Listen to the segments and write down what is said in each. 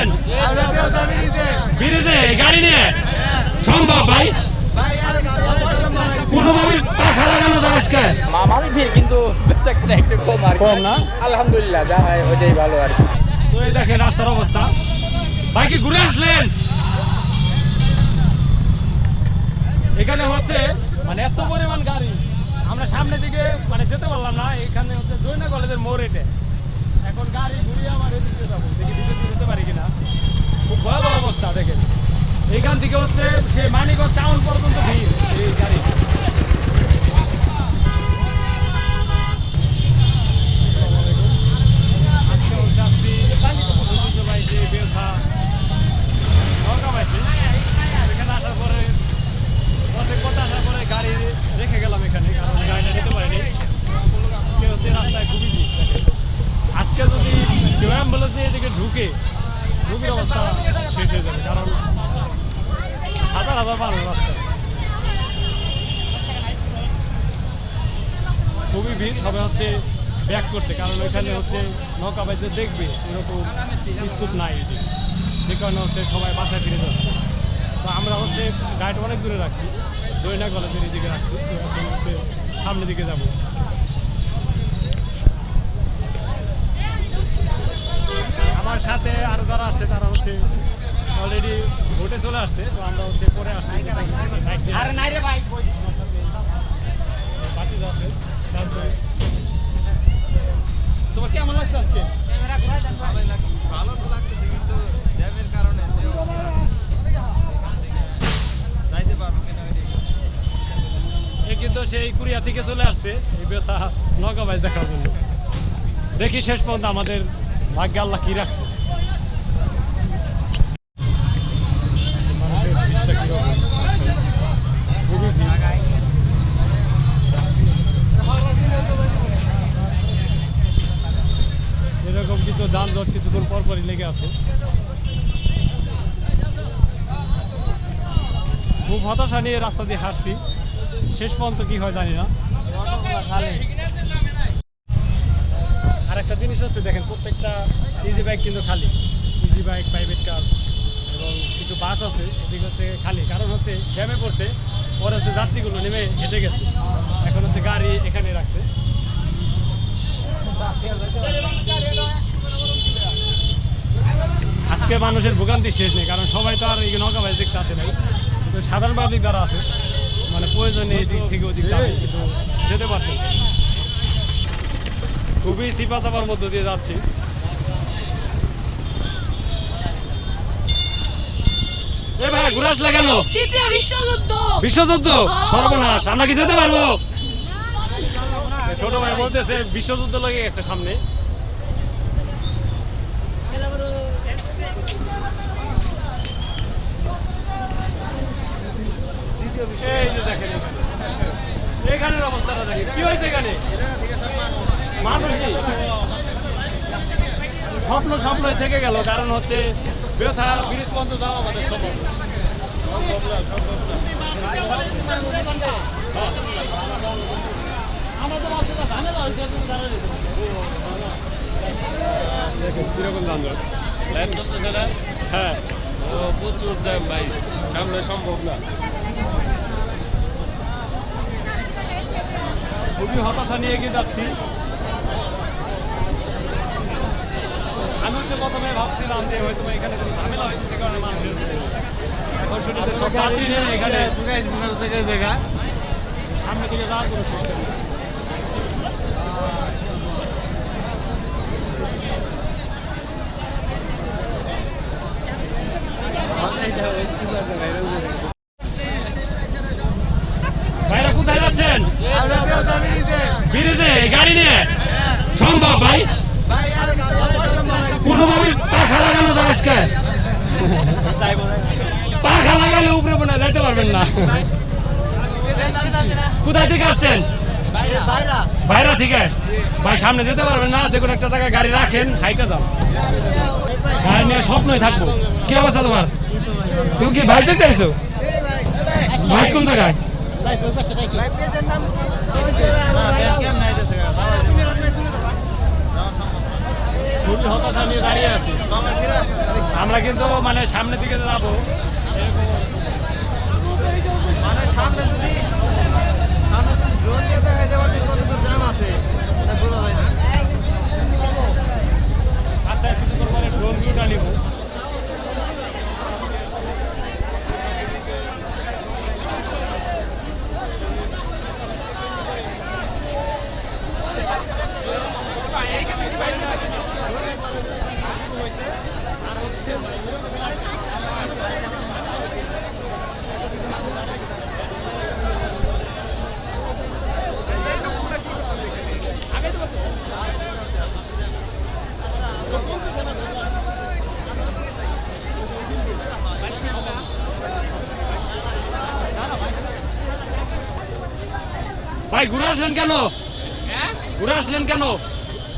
যাচ্ছেন ব্রিজে গাড়ি নিয়ে? সম্ভব ভাই? কোনোভাবে পাখা লাগানো যায় আজকে? আমার ভিড় কিন্তু একটু কম আর কম না? আলহামদুলিল্লাহ যা হয় ওইটাই ভালো আর কি। তো এই দেখেন রাস্তার অবস্থা। ভাই ঘুরে আসলেন? এখানে হচ্ছে মানে এত পরিমাণ গাড়ি। আমরা সামনে দিকে মানে যেতে পারলাম না এখানে হচ্ছে জৈনা কলেজের মোড় এটে। এখন গাড়ি ঘুরিয়ে আমার এদিকে যাব। দেখি দিকে যেতে পারি কিনা। খুব ভয়াবহ অবস্থা, দেখেন। এইখান থেকে হচ্ছে সে মানিকগঞ্জ টাউন পর্যন্ত ভিড়, এই গাড়ি আজকেও যাচ্ছি ঐতিহ্যবাহী যে বেলথা নৌকাবাসী এখানে আসার পরে অনেক কথা আসার পরে গাড়ি রেখে গেলাম এখানে কারণ গাড়িটা নিতে পারিনি আজকে হচ্ছে রাস্তায় খুবই ভিড় দেখেন। আজকে যদি কেউ অ্যাম্বুলেন্স নিয়ে এদিকে ঢুকে ঢুকের অবস্থা শেষ হয়ে যাবে, কারণ হাজার হাজার মানুষ রাস্তায় খুবই ভিড় সবাই হচ্ছে ব্যাক করছে, কারণ ওইখানে হচ্ছে নৌকা বাইতে দেখবে, এরকম স্কুপ নাই। যে কারণে হচ্ছে সবাই বাসায় ফিরে যাচ্ছে। তো আমরা হচ্ছে গাড়িটা অনেক দূরে রাখছি জৈনা কলেজের এদিকে রাখছি, তো হচ্ছে সামনের দিকে যাব। আমার সাথে আরও যারা আসছে তারা হচ্ছে অলরেডি ভোটে চলে আসছে তো আমরা হচ্ছে পরে আসছি। তোমার কেমন লাগছে আজকে? ভালো তো লাগতেছে কিন্তু জ্যামের কারণে যাইতে পারব কিনা এ কিন্তু সেই কুরিয়া থেকে চলে আসছে এই ব্যথা বাইচ দেখার জন্য। দেখি শেষ পর্যন্ত আমাদের ভাগ্য আল্লাহ কি রাখছে। এরকম কিন্তু যানজট কিছুক্ষণ পর পরই লেগে আছে। খুব হতাশা নিয়ে রাস্তা দিয়ে হাঁটছি। শেষ পর্যন্ত কি হয় জানি না। অটোগুলা খালি। আর একটা জিনিস হচ্ছে দেখেন প্রত্যেকটা ইজি বাইক কিন্তু খালি ইজি বাইক প্রাইভেট কার এবং কিছু বাস আছে, এদিকে হচ্ছে খালি কারণ হচ্ছে জ্যামে পড়ছে, পরে হচ্ছে যাত্রীগুলো নেমে হেঁটে গেছে এখন হচ্ছে গাড়ি এখানে রাখছে আজকে মানুষের ভোগান্তি শেষ নেই, কারণ সবাই তো আর এই নৌকা বাইক দেখতে আসে নাই কিন্তু সাধারণ পাবলিক যারা আছে মানে প্রয়োজনে এই দিক থেকে ওদিক যাবে, কিন্তু যেতে পারছে। খুবই চিপা চাপার মধ্য দিয়ে যাচ্ছি। বিশ্বযুদ্ধ। সর্বনাশ আমরা কি যেতে পারব? ছোট ভাই বলতেছে বিশ্বযুদ্ধ লেগে গেছে সামনে। দ্বিতীয় এই যে দেখেন এখানের অবস্থাটা দেখেন। কি হয়েছে এখানে? স্বপ্ন স্বপ্নই থেকে গেল কারণ হচ্ছে ব্যথা ব্রিজ পর্যন্ত যাওয়া আমাদের সম্ভব। না। আমাদের অবস্থা জানে না, ওই জন্য দাঁড়ায় রয়েছে। দেখেন কীরকম যানজট লাইন চলতেছে না হ্যাঁ। ও প্রচুর ভাই সামনে সম্ভব না। খুবই হতাশা নিয়ে এগিয়ে যাচ্ছি। আমি হচ্ছে প্রথমে ভাবছিলাম যে হয়তো এখানে কোনো ঝামেলা যে কারণে মানুষের এখন সব নিয়ে এখানে সামনে দিকে যাওয়ার কোনো সিস্টেম নেই ভাইরা কোথায় যাচ্ছেন? ব্রিজে গাড়ি নিয়ে? সম্ভব, ভাই? পাখা লাগালে উপরে না কোথায় থেকে ভাই, সামনে যেতে পারবেন না, যে কোনো একটা জায়গায় গাড়ি রাখেন, হাইটা দাও গাড়ি নিয়ে স্বপ্নই থাকব। কি অবস্থা তোমার? তুমি কি ভাই দেখতে আইছো? বাইক কোন জায়গায়? খুবই হতাশা নিয়ে দাঁড়িয়ে আছি। আমরা কিন্তু মানে সামনের দিকে যাব। এরকম মানে সামনে যদি সামনে যদি ড্রোন দিয়ে দেখা যাওয়ার কত দূর জ্যাম আছে বোঝা যায় না। আচ্ছা ড্রোন ভিউটা নিব। ভাই ঘুরে আসলেন কেন? ঘুরে আসলেন কেন?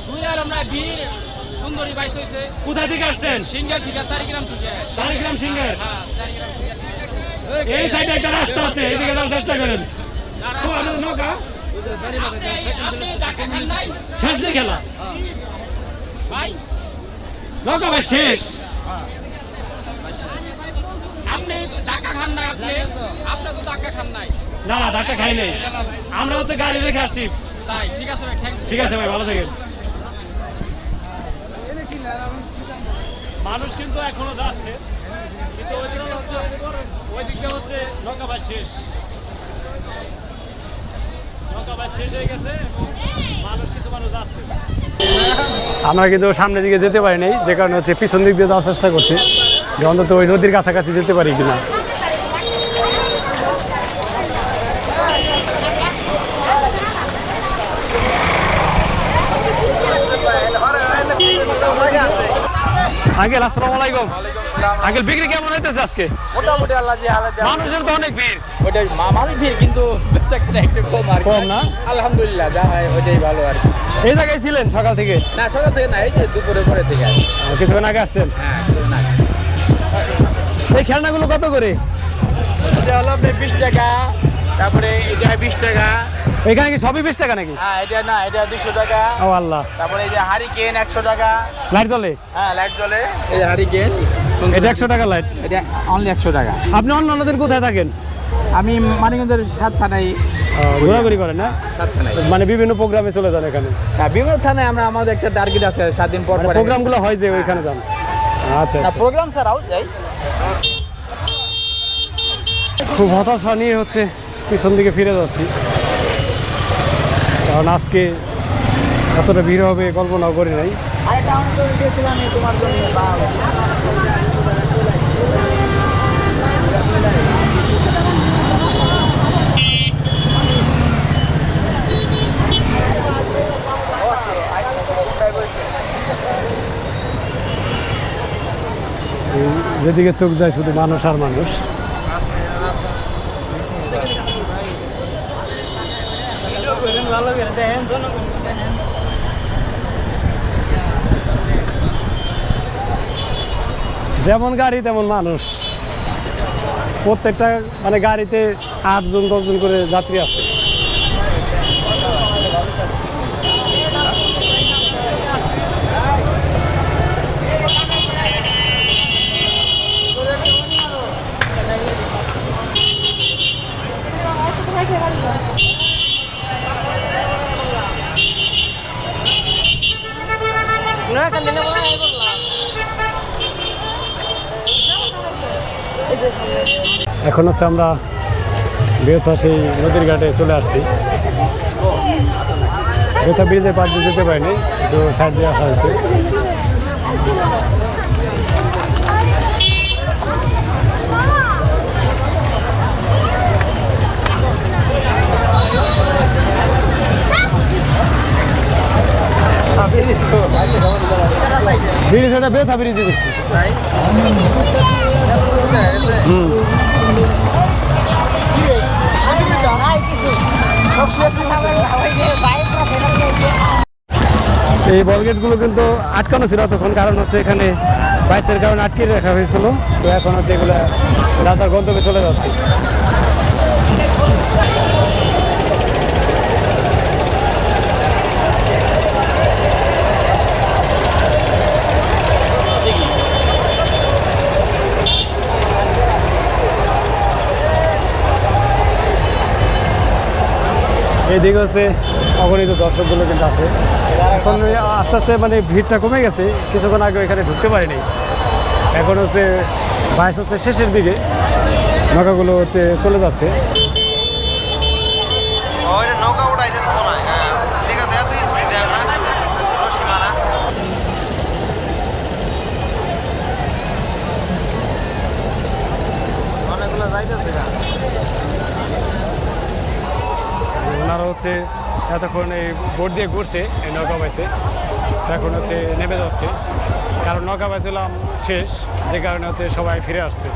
ঘুরে আমরা বীর সুন্দরী বাইশ হয়েছে। কোথা থেকে আসছেন? সিঙ্গার ঠিক আছে চারি গ্রাম থেকে। চারিগ্রাম সিঙ্গার? হ্যাঁ থেকে। এই সাইডে একটা রাস্তা আছে এইদিকে যাওয়ার চেষ্টা করেন। নৌকা? শেষ নেই খেলা? ভাই। নৌকা ভাই শেষ। আপনি খান নাই আপনি? আপনি তো টাকা খান নাই। না খাই নাই। আমরা হচ্ছে গাড়ি রেখে আসছি। তাই ঠিক আছে ভাই ঠিক আছে ভাই ভালো থাকেন। মানুষ কিন্তু এখনও যাচ্ছে, কিন্তু ওই দিকটা হচ্ছে, ওই দিকটা হচ্ছে নৌকাবাস শেষ। নৌকাবাস শেষ হয়ে গেছে মানুষ কিছু মানুষ যাচ্ছে। আমরা কিন্তু সামনের দিকে যেতে পারি নাই, যে কারণে হচ্ছে পিছন দিক দিয়ে যাওয়ার চেষ্টা করছি, যে অন্তত ওই নদীর কাছাকাছি যেতে পারি কিনা। আঙ্কেল আসসালামু আলাইকুম। আঙ্কেল বিক্রি কেমন হইতেছে আজকে? মোটামুটি আল্লাহ যে আলাদা মানুষের তো অনেক ভিড়। ওইটাই মানুষ ভিড় কিন্তু একটু কম আর কম না? আলহামদুলিল্লাহ যা হয় ওইটাই ভালো আর এই জায়গায় ছিলেন সকাল থেকে? না সকাল থেকে না এই যে দুপুরে পরে থেকে কিছুক্ষণ আগে আসছেন? হ্যাঁ এই খেলনাগুলো কত করে? এটা হলো বিশ টাকা তারপরে এটা বিশ টাকা এখানে কি সবই বিশ টাকা নাকি? হ্যাঁ এটা না এটা দুশো টাকা। ও আল্লাহ। তারপরে এই যে হারিকেন একশো টাকা। লাইট জ্বলে? হ্যাঁ লাইট জ্বলে। এই যে হারিকেন এটা একশো টাকা লাইট? এটা অনলি একশো টাকা। আপনি অন্য অন্যদের কোথায় থাকেন? আমি মানিকগঞ্জের সাত থানায় ঘোরাঘুরি করেন না? সাত থানায়। মানে বিভিন্ন প্রোগ্রামে চলে যান এখানে? হ্যাঁ বিভিন্ন থানায় আমরা আমাদের একটা টার্গেট আছে সাত দিন পর পর। প্রোগ্রামগুলো হয় যে ওইখানে যান? আচ্ছা না আচ্ছা। প্রোগ্রাম ছাড়াও যাই। খুব হতাশা নিয়ে হচ্ছে পিছন দিকে ফিরে যাচ্ছি। কারণ আজকে এতটা ভিড় হবে কল্পনাও করি নাই। যেদিকে চোখ যায় শুধু মানুষ আর মানুষ। যেমন গাড়ি তেমন মানুষ। প্রত্যেকটা মানে গাড়িতে আটজন দশজন করে যাত্রী আছে। এখন হচ্ছে আমরা বেথা সেই নদীর ঘাটে চলে আসছি। বেথা ব্রিজের পাশ দিয়ে যেতে পারিনি তো সাইড দিয়ে আসা হয়েছে। এটা বেথা ব্রিজে দেখছি। হুম। এই বলগেটগুলো কিন্তু আটকানো ছিল তখন, কারণ হচ্ছে এখানে বাইসের কারণে আটকে রাখা হয়েছিল। তো এখন হচ্ছে এগুলো রাস্তার গন্তব্যে চলে যাচ্ছে। এইদিকে হচ্ছে অগণিত দর্শকগুলো কিন্তু আছে। এখন আস্তে আস্তে মানে ভিড়টা কমে গেছে, কিছুক্ষণ আগে এখানে ঢুকতে পারিনি। এখন হচ্ছে বাইশ হচ্ছে শেষের দিকে, নৌকাগুলো হচ্ছে চলে যাচ্ছে ওই নৌকা উঠাইতেছে মনে হয় হ্যাঁ ঠিক আছে এত স্পিড দেয় না রশি মারা অনেকগুলো যাইতেছে গা ওনারা হচ্ছে এতক্ষণ এই বোর্ড দিয়ে ঘুরছে, এই নৌকা বাইসে এখন হচ্ছে নেমে যাচ্ছে। কারণ নৌকা বাইছিলাম শেষ, যে কারণে হচ্ছে সবাই ফিরে আসছে।